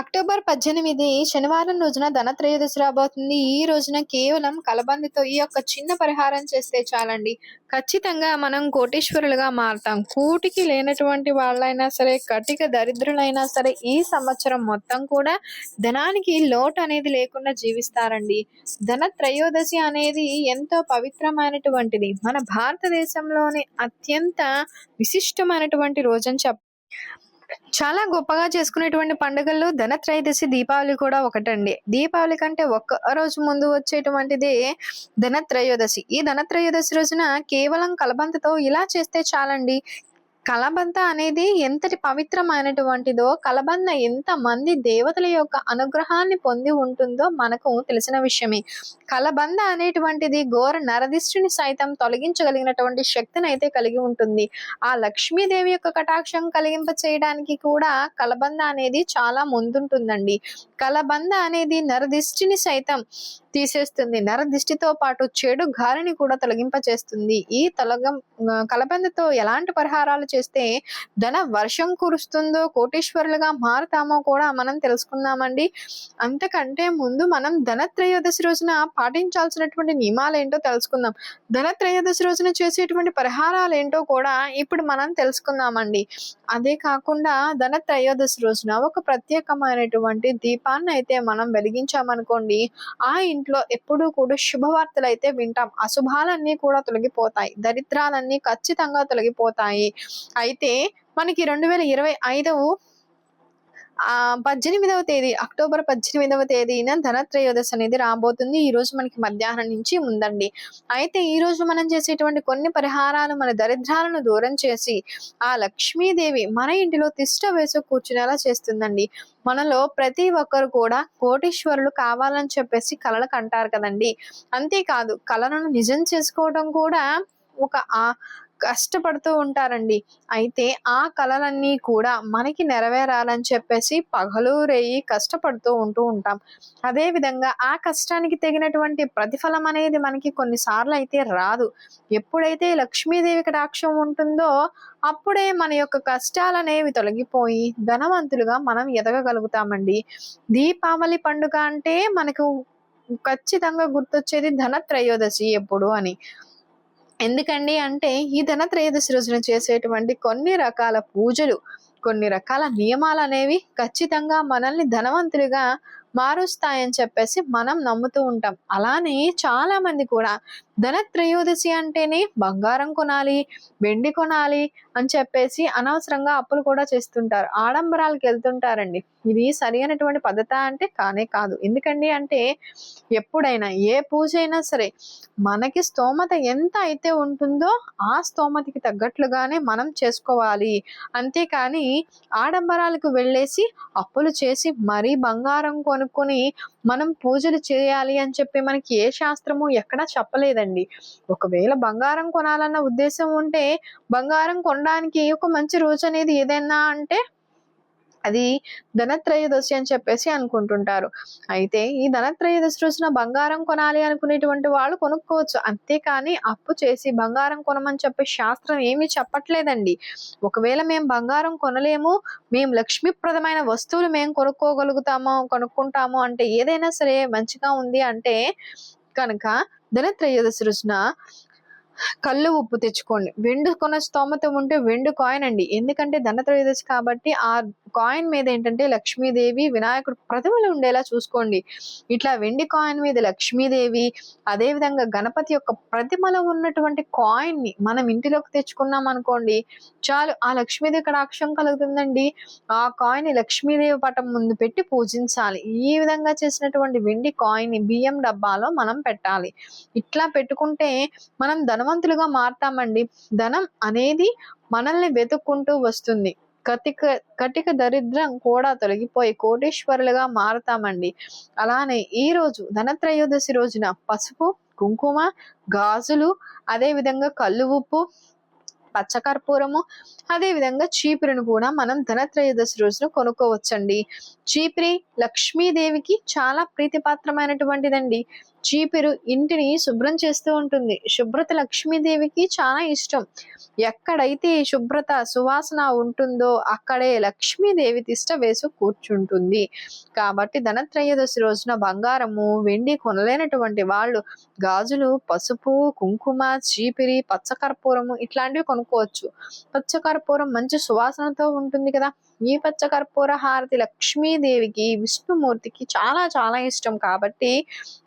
October పద్దెనిమిది శనివారం రోజున ధనత్రయోదశి రాబోతుంది. ఈ రోజున కేవలం కలబందితో ఈ యొక్క చిన్న పరిహారం చేస్తే చాలండి. ఖచ్చితంగా మనం కోటీశ్వరులుగా మారుతాం. కూటికి లేనటువంటి వాళ్ళైనా సరే కటిక దరిద్రులైనా సరే ఈ సంవత్సరం మొత్తం కూడా ధనానికి లోటు అనేది లేకుండా జీవిస్తారండి. ధన త్రయోదశి అనేది ఎంతో పవిత్రమైనటువంటిది. మన భారతదేశంలోని అత్యంత విశిష్టమైనటువంటి రోజని చెప్ చాలా గొప్పగా చేసుకునేటువంటి పండుగల్లో ధనత్రయోదశి దీపావళి కూడా ఒకటండి. దీపావళి కంటే ఒక్క రోజు ముందు వచ్చేటువంటిదే ధనత్రయోదశి. ఈ ధనత్రయోదశి రోజున కేవలం కలబంతతో ఇలా చేస్తే చాలండి. కలబంద అనేది ఎంతటి పవిత్రమైనటువంటిదో కలబంద ఎంత మంది దేవతల యొక్క అనుగ్రహాన్ని పొంది ఉంటుందో మనకు తెలిసిన విషయమే. కలబంద అనేటువంటిది ఘోర నరదిష్టిని సైతం తొలగించగలిగినటువంటి శక్తిని అయితే కలిగి ఉంటుంది. ఆ లక్ష్మీదేవి యొక్క కటాక్షం కలిగింప చేయడానికి కూడా కలబంద అనేది చాలా ముందుంటుందండి. కలబంద అనేది నరదిష్టిని సైతం తీసేస్తుంది. నరదిష్టితో పాటు చెడు గాలిని కూడా తొలగింప చేస్తుంది ఈ తొలగం కలబందతో ఎలాంటి పరిహారాలు చేస్తే ధన వర్షం కురుస్తుందో కోటీశ్వరులుగా మారుతామో కూడా మనం తెలుసుకుందామండి. అంతకంటే ముందు మనం ధనత్రయోదశి రోజున పాటించాల్సినటువంటి నియమాలు ఏంటో తెలుసుకుందాం. ధనత్రయోదశి రోజున చేసేటువంటి పరిహారాలు ఏంటో కూడా ఇప్పుడు మనం తెలుసుకుందామండి. అదే కాకుండా ధనత్రయోదశి రోజున ఒక ప్రత్యేకమైనటువంటి దీపాన్ని అయితే మనం వెలిగించామనుకోండి ఆ ఇంట్లో ఎప్పుడూ కూడా శుభవార్తలు అయితే వింటాం. అశుభాలన్నీ కూడా తొలగిపోతాయి. దరిద్రాలన్నీ ఖచ్చితంగా తొలగిపోతాయి. అయితే మనకి రెండు వేల ఇరవై ఐదవ ఆ పద్దెనిమిదవ తేదీ అక్టోబర్ పద్దెనిమిదవ తేదీన ధనత్రయోదశి అనేది రాబోతుంది. ఈ రోజు మనకి మధ్యాహ్నం నుంచి ఉందండి అయితే ఈ రోజు మనం చేసేటువంటి కొన్ని పరిహారాలు మన దరిద్రాలను దూరం చేసి ఆ లక్ష్మీదేవి మన ఇంటిలో తిష్ట వేసి కూర్చునేలా చేస్తుందండి. మనలో ప్రతి ఒక్కరు కూడా కోటీశ్వరులు కావాలని చెప్పేసి కలలు కంటారు కదండి. అంతేకాదు కళలను నిజం చేసుకోవడం కూడా ఒక ఆ కష్టపడుతూ ఉంటారండి. అయితే ఆ కళలన్నీ కూడా మనకి నెరవేరాలని చెప్పేసి పగలు రేయి కష్టపడుతూ ఉంటూ ఉంటాం. అదే విధంగా ఆ కష్టానికి తగినటువంటి ప్రతిఫలం అనేది మనకి కొన్నిసార్లు అయితే రాదు. ఎప్పుడైతే లక్ష్మీదేవి కటాక్షం ఉంటుందో అప్పుడే మన యొక్క కష్టాలు అనేవి తొలగిపోయి ధనవంతులుగా మనం ఎదగగలుగుతామండి. దీపావళి పండుగ అంటే మనకు ఖచ్చితంగా గుర్తొచ్చేది ధన త్రయోదశి ఎప్పుడు అని. ఎందుకండి అంటే ఈ ధనత్రయోదశి రోజున చేసేటువంటి కొన్ని రకాల పూజలు కొన్ని రకాల నియమాలు అనేవి ఖచ్చితంగా మనల్ని ధనవంతులుగా మారుస్తాయని చెప్పేసి మనం నమ్ముతూ ఉంటాం. అలానే చాలా మంది కూడా ధన త్రయోదశి అంటేనే బంగారం కొనాలి వెండి కొనాలి అని చెప్పేసి అనవసరంగా అప్పులు కూడా చేస్తుంటారు. ఆడంబరాలకు వెళ్తుంటారండి. ఇది సరి అయినటువంటి పద్ధత అంటే కానే కాదు. ఎందుకండి అంటే ఎప్పుడైనా ఏ పూజ అయినా సరే మనకి స్తోమత ఎంత అయితే ఉంటుందో ఆ స్తోమతకి తగ్గట్లుగానే మనం చేసుకోవాలి. అంతేకాని ఆడంబరాలకు వెళ్ళేసి అప్పులు చేసి మరీ బంగారం కొనుక్కొని మనం పూజలు చేయాలి అని చెప్పి మనకి ఏ శాస్త్రము ఎక్కడా చెప్పలేదండి. ఒకవేళ బంగారం కొనాలన్న ఉద్దేశం ఉంటే బంగారం కొనడానికి ఒక మంచి రోజు అనేది ఏదైనా అంటే అది ధనత్రయోదశి అని చెప్పేసి అనుకుంటుంటారు. అయితే ఈ ధనత్రయోదశి రోజున బంగారం కొనాలి అనుకునేటువంటి వాళ్ళు కొనుక్కోవచ్చు. అంతేకాని అప్పు చేసి బంగారం కొనమని చెప్పే శాస్త్రం ఏమీ చెప్పట్లేదండి. ఒకవేళ మేము బంగారం కొనలేము మేము లక్ష్మీప్రదమైన వస్తువులు మేము కొనుక్కోగలుగుతామో కొనుక్కుంటాము అంటే ఏదైనా సరే మంచిగా ఉంది అంటే కనుక ధనత్రయోదశి రోజున కళ్ళు ఉప్పు తెచ్చుకోండి. వెండు కొన స్తోమత ఉంటే వెండు కాయిన్ అండి. ఎందుకంటే ధనత్రయోదశి కాబట్టి ఆ కాయిన్ మీద ఏంటంటే లక్ష్మీదేవి వినాయకుడు ప్రతిమలు ఉండేలా చూసుకోండి. ఇట్లా వెండి కాయిన్ మీద లక్ష్మీదేవి అదే విధంగా గణపతి యొక్క ప్రతిమలో ఉన్నటువంటి కాయిన్ని మనం ఇంటిలోకి తెచ్చుకున్నాం అనుకోండి చాలు ఆ లక్ష్మీదేవి కటాక్షం కలుగుతుందండి. ఆ కాయిన్ని లక్ష్మీదేవి పటం ముందు పెట్టి పూజించాలి. ఈ విధంగా చేసినటువంటి వెండి కాయిన్ని బియ్యం డబ్బాలో మనం పెట్టాలి. ఇట్లా పెట్టుకుంటే మనం ధనవంతులుగా మారుతామండి. ధనం అనేది మనల్ని వెతుక్కుంటూ వస్తుంది. కటిక కటిక దరిద్రం కూడా తొలగిపోయి కోటీశ్వరులుగా మారుతామండి. అలానే ఈ రోజు ధనత్రయోదశి రోజున పసుపు కుంకుమ గాజులు అదే విధంగా కళ్ళు ఉప్పు పచ్చకర్పూరము అదే విధంగా చీపురును కూడా మనం ధనత్రయోదశి రోజున కొనుక్కోవచ్చండి. చీపిరి లక్ష్మీదేవికి చాలా ప్రీతిపాత్రమైనటువంటిదండి. చీపిరు ఇంటిని శుభ్రం చేస్తూ ఉంటుంది. శుభ్రత లక్ష్మీదేవికి చాలా ఇష్టం. ఎక్కడైతే శుభ్రత సువాసన ఉంటుందో అక్కడే లక్ష్మీదేవి తిష్ట వేసి కూర్చుంటుంది. కాబట్టి ధనత్రయోదశి రోజున బంగారము వెండి కొనలేనటువంటి వాళ్ళు గాజులు పసుపు కుంకుమ చీపిరి పచ్చకర్పూరము ఇట్లాంటివి కొనుక్కోవచ్చు. పచ్చకర్పూరం మంచి సువాసనతో ఉంటుంది కదా. ఈ పచ్చకర్పూర హారతి లక్ష్మీదేవికి విష్ణుమూర్తికి చాలా చాలా ఇష్టం కాబట్టి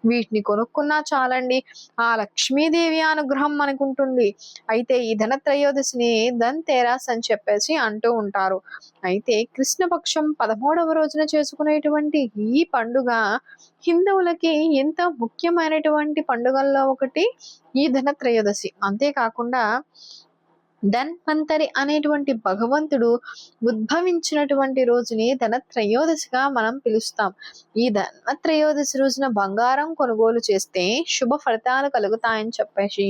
వీటిని కొనుక్కున్నా చాలండి. ఆ లక్ష్మీదేవి అనుగ్రహం మనకుంటుంది. అయితే ఈ ధనత్రయోదశిని ధన్ అని చెప్పేసి అంటూ ఉంటారు. అయితే కృష్ణపక్షం పదమూడవ రోజున చేసుకునేటువంటి ఈ పండుగ హిందువులకి ఎంత ముఖ్యమైనటువంటి పండుగల్లో ఒకటి ఈ ధనత్రయోదశి. అంతేకాకుండా ధన్వంతరి అనేటువంటి భగవంతుడు ఉద్భవించినటువంటి రోజుని ధనత్రయోదశిగా మనం పిలుస్తాం. ఈ ధనత్రయోదశి రోజున బంగారం కొనుగోలు చేస్తే శుభ ఫలితాలు కలుగుతాయని చెప్పేసి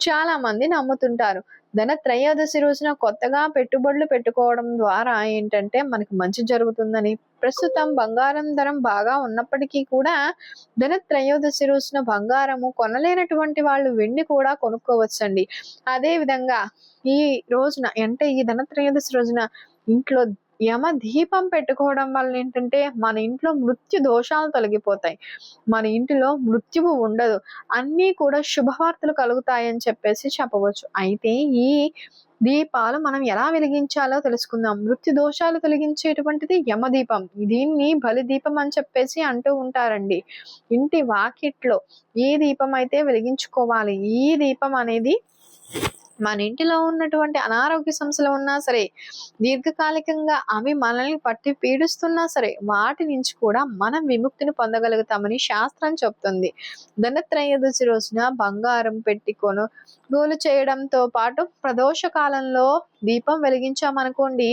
చాలా మంది నమ్ముతుంటారు. ధన త్రయోదశి రోజున కొత్తగా పెట్టుబడులు పెట్టుకోవడం ద్వారా ఏంటంటే మనకి మంచి జరుగుతుందని. ప్రస్తుతం బంగారం ధరం బాగా ఉన్నప్పటికీ కూడా ధన త్రయోదశి రోజున బంగారము కొనలేనటువంటి వాళ్ళు వెండి కూడా కొనుక్కోవచ్చండి. అదే విధంగా ఈ రోజున అంటే ఈ ధన త్రయోదశి రోజున ఇంట్లో యమ దీపం పెట్టుకోవడం వల్ల ఏంటంటే మన ఇంట్లో మృత్యు దోషాలు తొలగిపోతాయి. మన ఇంటిలో మృత్యువు ఉండదు. అన్నీ కూడా శుభవార్తలు కలుగుతాయని చెప్పేసి చెప్పవచ్చు. అయితే ఈ దీపాలు మనం ఎలా వెలిగించాలో తెలుసుకుందాం. మృత్యు దోషాలు తొలగించేటువంటిది యమదీపం దీన్ని బలి దీపం అని చెప్పేసి అంటూ ఉంటారండి. ఇంటి వాకిట్లో ఏ దీపం అయితే వెలిగించుకోవాలి ఈ దీపం అనేది మన ఇంటిలో ఉన్నటువంటి అనారోగ్య సమస్యలు ఉన్నా సరే దీర్ఘకాలికంగా అవి మనల్ని పట్టి పీడిస్తున్నా సరే వాటి నుంచి కూడా మనం విముక్తిని పొందగలుగుతామని శాస్త్రం చెప్తుంది. ధనత్రయోదశి రోజున బంగారం పెట్టి కొనుగోలు చేయడంతో పాటు ప్రదోష కాలంలో దీపం వెలిగించామనుకోండి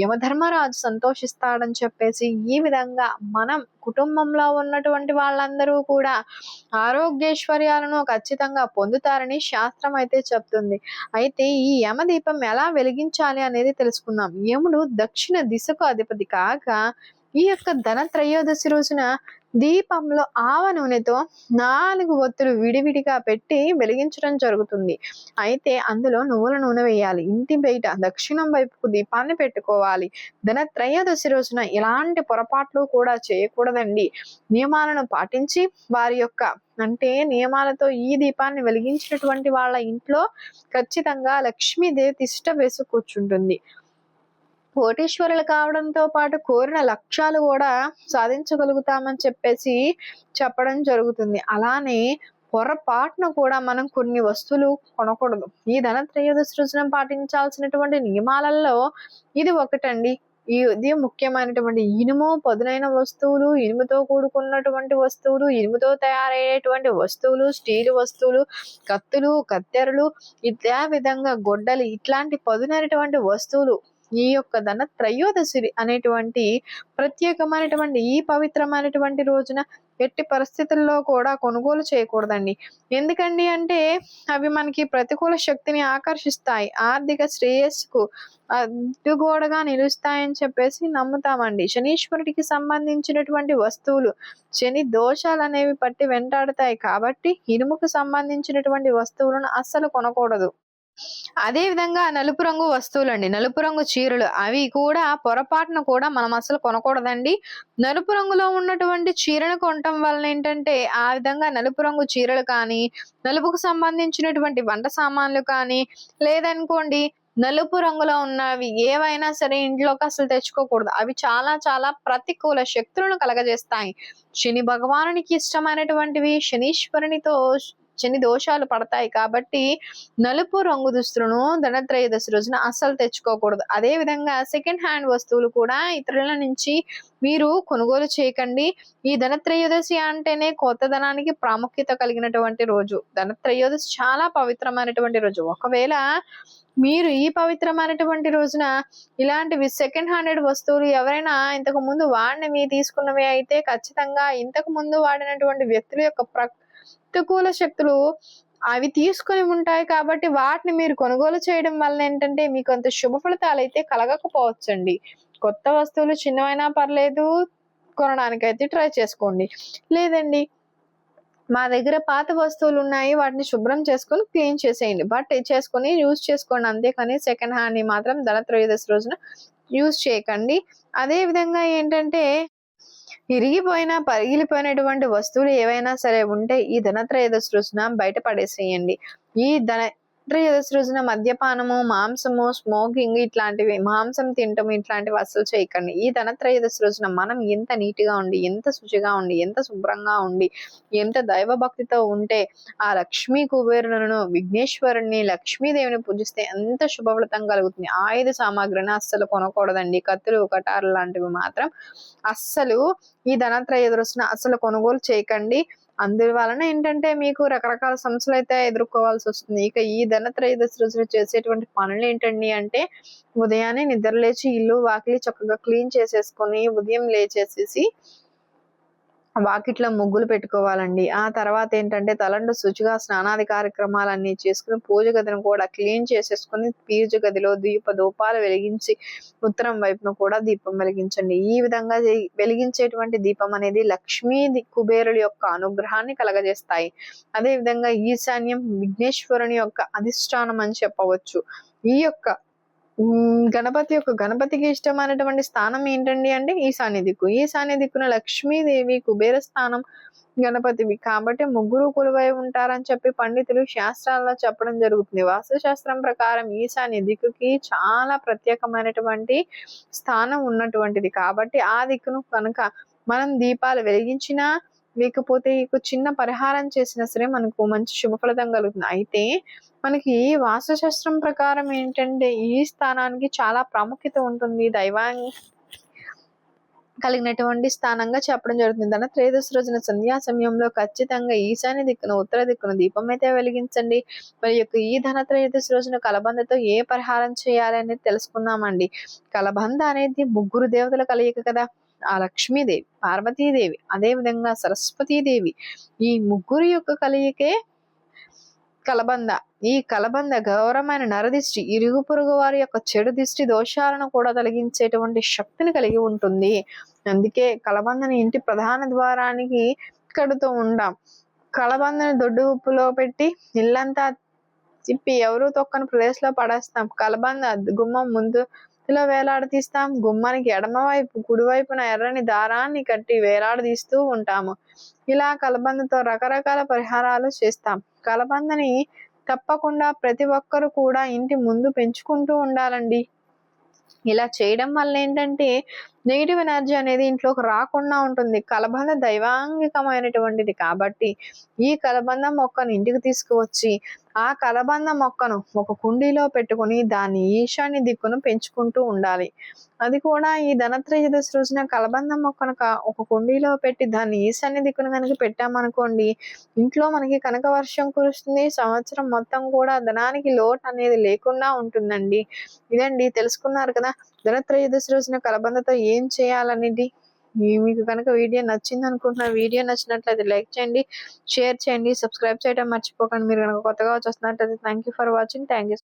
యమధర్మరాజు సంతోషిస్తాడని చెప్పేసి ఈ విధంగా మనం కుటుంబంలో ఉన్నటువంటి వాళ్ళందరూ కూడా ఆరోగ్యేశ్వర్యాలను ఖచ్చితంగా పొందుతారని శాస్త్రం అయితే చెప్తుంది. అయితే ఈ యమదీపం ఎలా వెలిగించాలి అనేది తెలుసుకుందాం. యముడు దక్షిణ దిశకు అధిపతి కాగా ఈ యొక్క ధన త్రయోదశి రోజున దీపంలో ఆవ నూనెతో నాలుగు ఒత్తులు విడివిడిగా పెట్టి వెలిగించడం జరుగుతుంది. అయితే అందులో నువ్వుల నూనె వేయాలి. ఇంటి బయట దక్షిణం వైపుకు దీపాన్ని పెట్టుకోవాలి. ధన త్రయోదశి రోజున ఎలాంటి పొరపాట్లు కూడా చేయకూడదండి. నియమాలను పాటించి వారి యొక్క అంటే నియమాలతో ఈ దీపాన్ని వెలిగించినటువంటి వాళ్ళ ఇంట్లో ఖచ్చితంగా లక్ష్మీదేవి తిష్ట వేసి కూర్చుంటుంది కోటీశ్వరులు కావడంతో పాటు కోరిన లక్ష్యాలు కూడా సాధించగలుగుతామని చెప్పేసి చెప్పడం జరుగుతుంది. అలానే పొరపాటున కూడా మనం కొన్ని వస్తువులు కొనకూడదు. ఈ ధన త్రయోదశి రోజున పాటించాల్సినటువంటి నియమాలలో ఇది ఒకటండి. ఈ ఇది ముఖ్యమైనటువంటి ఇనుము పదునైన వస్తువులు ఇనుముతో కూడుకున్నటువంటి వస్తువులు ఇనుముతో తయారయ్యేటువంటి వస్తువులు స్టీల్ వస్తువులు కత్తులు కత్తెరలు ఇదే విధంగా గొడ్డలు ఇట్లాంటి పదునైనటువంటి వస్తువులు ఈ యొక్క ధన త్రయోదశి అనేటువంటి ప్రత్యేకమైనటువంటి ఈ పవిత్రమైనటువంటి రోజున ఎట్టి పరిస్థితుల్లో కూడా కొనుగోలు చేయకూడదండి. ఎందుకండి అంటే అవి మనకి ప్రతికూల శక్తిని ఆకర్షిస్తాయి. ఆర్థిక శ్రేయస్సుకు అడ్డుగోడగా నిలుస్తాయని చెప్పేసి నమ్ముతామండి. శనీశ్వరుడికి సంబంధించినటువంటి వస్తువులు శని దోషాలు అనేవి పట్టి వెంటాడుతాయి. కాబట్టి ఇనుముకు సంబంధించినటువంటి వస్తువులను అస్సలు కొనకూడదు. అదే విధంగా నలుపు రంగు వస్తువులు అండి నలుపు రంగు చీరలు అవి కూడా పొరపాటున కూడా మనం అసలు కొనకూడదండి. నలుపు రంగులో ఉన్నటువంటి చీరను కొనటం వలన ఏంటంటే ఆ విధంగా నలుపు రంగు చీరలు కానీ నలుపుకు సంబంధించినటువంటి వంట సామాన్లు కానీ లేదనుకోండి నలుపు రంగులో ఉన్నవి ఏవైనా సరే ఇంట్లోకి అసలు తెచ్చుకోకూడదు. అవి చాలా చాలా ప్రతికూల శక్తులను కలగజేస్తాయి. శని భగవానునికి ఇష్టమైనటువంటివి శనీశ్వరునితో శని దోషాలు పడతాయి కాబట్టి నలుపు రంగు దుస్తులను ధనత్రయోదశి రోజున అస్సలు తెచ్చుకోకూడదు. అదే విధంగా సెకండ్ హ్యాండ్ వస్తువులు కూడా ఇతరుల నుంచి మీరు కొనుగోలు చేయకండి. ఈ ధనత్రయోదశి అంటేనే కొత్త ధనానికి ప్రాముఖ్యత కలిగినటువంటి రోజు. ధనత్రయోదశి చాలా పవిత్రమైనటువంటి రోజు. ఒకవేళ మీరు ఈ పవిత్రమైనటువంటి రోజున ఇలాంటివి సెకండ్ హ్యాండెడ్ వస్తువులు ఎవరైనా ఇంతకు ముందు వాడినవి తీసుకున్నవి అయితే ఖచ్చితంగా ఇంతకు ముందు వాడినటువంటి వ్యక్తుల యొక్క ప్రతికూల శక్తులు అవి తీసుకొని ఉంటాయి కాబట్టి వాటిని మీరు కొనుగోలు చేయడం వల్ల ఏంటంటే మీకు అంత శుభ ఫలితాలు అయితే కలగకపోవచ్చండి. కొత్త వస్తువులు చిన్నవైనా పర్లేదు కొనడానికైతే ట్రై చేసుకోండి. లేదండి మా దగ్గర పాత వస్తువులు ఉన్నాయి వాటిని శుభ్రం చేసుకొని క్లీన్ చేసేయండి. బట్ చేసుకొని యూజ్ చేసుకోండి. అంతేకాని సెకండ్ హ్యాండ్ని మాత్రం ధన త్రయోదశ రోజున యూజ్ చేయకండి. అదే విధంగా ఏంటంటే ఇరిగిపోయిన పగిలిపోయినటువంటి వస్తువులు ఏవైనా సరే ఉంటే ఈ ధనత్రయోదశి రోజున బయట పడేసేయండి. ఈ ధన త్రయోదశి రోజున మద్యపానము మాంసము స్మోకింగ్ ఇట్లాంటివి మాంసం తినటం ఇట్లాంటివి అస్సలు చేయకండి. ఈ ధనత్రయోదశి రోజున మనం ఎంత నీట్గా ఉండి ఎంత శుచిగా ఉండి ఎంత శుభ్రంగా ఉండి ఎంత దైవ భక్తితో ఉంటే ఆ లక్ష్మీ కుబేరులను విఘ్నేశ్వరుని లక్ష్మీదేవిని పూజిస్తే ఎంత శుభఫలితం కలుగుతుంది. ఆయుధ సామాగ్రిని అస్సలు కొనకూడదండి కత్తులు కటారు లాంటివి మాత్రం అస్సలు ఈ ధనత్రయోదశిన అస్సలు కొనుగోలు చేయకండి. అందువలన ఏంటంటే మీకు రకరకాల సమస్యలు అయితే ఎదుర్కోవాల్సి వస్తుంది. ఇక ఈ ధనత్రయోదశి రోజున చేసేటువంటి పనులు ఏంటండి అంటే ఉదయాన్నే నిద్ర లేచి ఇల్లు వాకిలి చక్కగా క్లీన్ చేసేసుకొని ఉదయం లేచేసేసి వాకిట్లో ముగ్గులు పెట్టుకోవాలండి. ఆ తర్వాత ఏంటంటే తలండు శుచిగా స్నానాది కార్యక్రమాలన్నీ చేసుకుని పూజ గదిని కూడా క్లీన్ చేసేసుకుని పీజు గదిలో దీప దూపాలు వెలిగించి ఉత్తరం వైపున కూడా దీపం వెలిగించండి. ఈ విధంగా వెలిగించేటువంటి దీపం అనేది లక్ష్మీ కుబేరుల యొక్క అనుగ్రహాన్ని కలగజేస్తాయి. అదే విధంగా ఈశాన్యం విఘ్నేశ్వరుని యొక్క అధిష్టానం అని చెప్పవచ్చు. ఈ యొక్క గణపతి యొక్క గణపతికి ఇష్టమైనటువంటి స్థానం ఏంటండి అంటే ఈశాన్య దిక్కు. ఈశాన్య దిక్కున లక్ష్మీదేవి కుబేర స్థానం గణపతివి. కాబట్టి ముగ్గురు కొలువై ఉంటారని చెప్పి పండితులు శాస్త్రాల్లో చెప్పడం జరుగుతుంది. వాస్తు శాస్త్రం ప్రకారం ఈశాన్య దిక్కుకి చాలా ప్రత్యేకమైనటువంటి స్థానం ఉన్నటువంటిది. కాబట్టి ఆ దిక్కును కనుక మనం దీపాలు వెలిగించినా లేకపోతే ఇక చిన్న పరిహారం చేసినా సరే మనకు మంచి శుభఫలితం కలుగుతుంది. అయితే మనకి వాస్తుశాస్త్రం ప్రకారం ఏంటంటే ఈ స్థానానికి చాలా ప్రాముఖ్యత ఉంటుంది. దైవాన్ని కలిగినటువంటి స్థానంగా చెప్పడం జరుగుతుంది. అన్న త్రయోదశి రోజున సంధ్యా సమయంలో ఖచ్చితంగా ఈశాన్య దిక్కున ఉత్తర దిక్కున దీపం అయితే వెలిగించండి. మరి యొక్క ఈ ధన త్రయోదశి రోజున కలబందతో ఏ పరిహారం చేయాలి అనేది తెలుసుకుందామండి కలబంద అనేది ముగ్గురు దేవతల కలయిక కదా. ఆ లక్ష్మీదేవి పార్వతీదేవి అదే విధంగా సరస్వతీదేవి ఈ ముగ్గురు యొక్క కలయికే కలబంద. ఈ కలబంద గౌరవమైన నరదిష్టి ఇరుగు పొరుగు వారి యొక్క చెడు దిష్టి దోషాలను కూడా తొలగించేటువంటి శక్తిని కలిగి ఉంటుంది. అందుకే కలబందని ఇంటి ప్రధాన ద్వారానికి కడుతూ ఉంటాం కలబందని దొడ్డు ఉప్పులో పెట్టి ఇల్లంతా తిప్పి ఎవరు తొక్కని ప్రదేశంలో పడేస్తాం. కలబంద గుమ్మం ముందు చేతిలో వేలాడదీస్తాం. గుమ్మానికి ఎడమవైపు కుడివైపున ఎర్రని దారాన్ని కట్టి వేలాడదీస్తూ ఉంటాము. ఇలా కలబందతో రకరకాల పరిహారాలు చేస్తాం. కలబందని తప్పకుండా ప్రతి ఒక్కరు కూడా ఇంటి ముందు పెంచుకుంటూ ఉండాలండి. ఇలా చేయడం వల్ల ఏంటంటే నెగిటివ్ ఎనర్జీ అనేది ఇంట్లోకి రాకుండా ఉంటుంది. కలబంద దైవాంగికమైనటువంటిది కాబట్టి ఈ కలబంద మొక్కను ఇంటికి తీసుకువచ్చి ఆ కలబంద మొక్కను ఒక కుండీలో పెట్టుకొని దాన్ని ఈశాన్య దిక్కును పెంచుకుంటూ ఉండాలి. అది కూడా ఈ ధనత్రయోదశి రోజున కలబంద మొక్కను ఒక కుండీలో పెట్టి దాన్ని ఈశాన్య దిక్కును కనుక పెట్టామనుకోండి ఇంట్లో మనకి కనక వర్షం కురుస్తుంది సంవత్సరం మొత్తం కూడా ధనానికి లోటు అనేది లేకుండా ఉంటుందండి. ఇదండి తెలుసుకున్నారు కదా ధనత్రయోదశి రోజున కలబందతో ఏం చేయాలనేది? మీకు కనుక వీడియో నచ్చింది అనుకుంటున్నా వీడియో నచ్చినట్లయితే లైక్ చేయండి షేర్ చేయండి సబ్స్క్రైబ్ చేయడం మర్చిపోకండి. మీరు కనుక కొత్తగా వచ్చేస్తున్నట్లయితే thank you for watching thank you